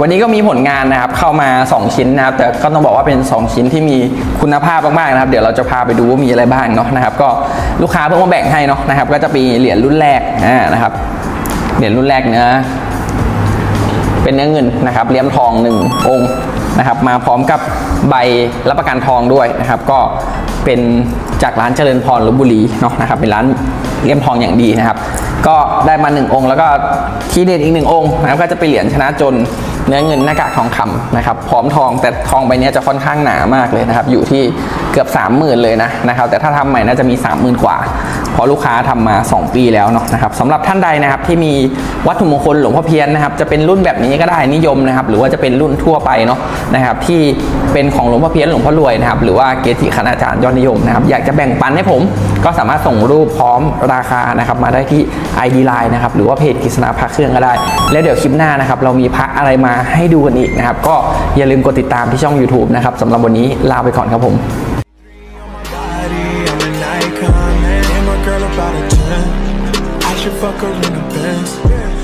วันนี้ก็มีผลงานนะครับเข้ามา 2 ชิ้นนะครับแต่ก็ต้องบอกว่าเป็น 2 ชิ้นที่มีคุณภาพมากๆนะครับ เดี๋ยวเราจะพาไปดูว่ามีอะไรบ้างเนาะนะครับ ก็ลูกค้าเพิ่งมาแบ่งให้เนาะนะครับ ก็จะมีเหรียญรุ่นแรกอ่านะครับเหรียญรุ่นแรกเนื้อเป็นเนื้อเงินนะครับเลี่ยมทองหนึ่งองค์นะครับ มาพร้อมกับใบรับประกันทองด้วยนะครับ ก็เป็นจากร้านเจริญพรลบบุรีเนาะนะครับเป็นร้านเลี่ยมทองอย่างดีนะครับ ก็ได้มาหนึ่งองค์ แล้วก็ที่เด่นอีกหนึ่งองค์นะครับก็จะเป็นเหรียญชนะจน เนื้อเงินหน้ากากทองคำนะครับพร้อมทองแต่ทองใบนี้จะค่อนข้างหนามากเลยนะครับอยู่ที่เกือบ 30,000 เลยนะนะครับแต่ถ้าทำใหม่น่าจะมี 30,000 กว่า เพราะลูกค้าทำมา 2 ปีแล้วเนาะนะครับสำหรับท่านใดนะครับที่มีวัตถุมงคลหลวงพ่อเพียนนะครับจะเป็นรุ่นแบบนี้ก็ได้นิยมนะครับหรือว่าจะเป็นรุ่นทั่วไปเนาะนะครับที่เป็นของหลวงพ่อเพียนหลวงพ่อรวยนะครับหรือว่าเกจิคณาจารย์ยอดนิยมนะครับอยากจะแบ่งปันให้ผมก็สามารถส่งรูปพร้อมราคานะครับมาได้ที่ ID Line นะครับหรือว่าเพจกฤษณาพระเครื่องก็ได้ แล้วเดี๋ยวคลิปหน้านะครับเรามีพระอะไรมาให้ดูกันอีกนะครับก็อย่าลืมกดติดตามที่ช่อง YouTube นะครับสำหรับวันนี้ลาไปก่อนครับผม should fuck her in the Benz.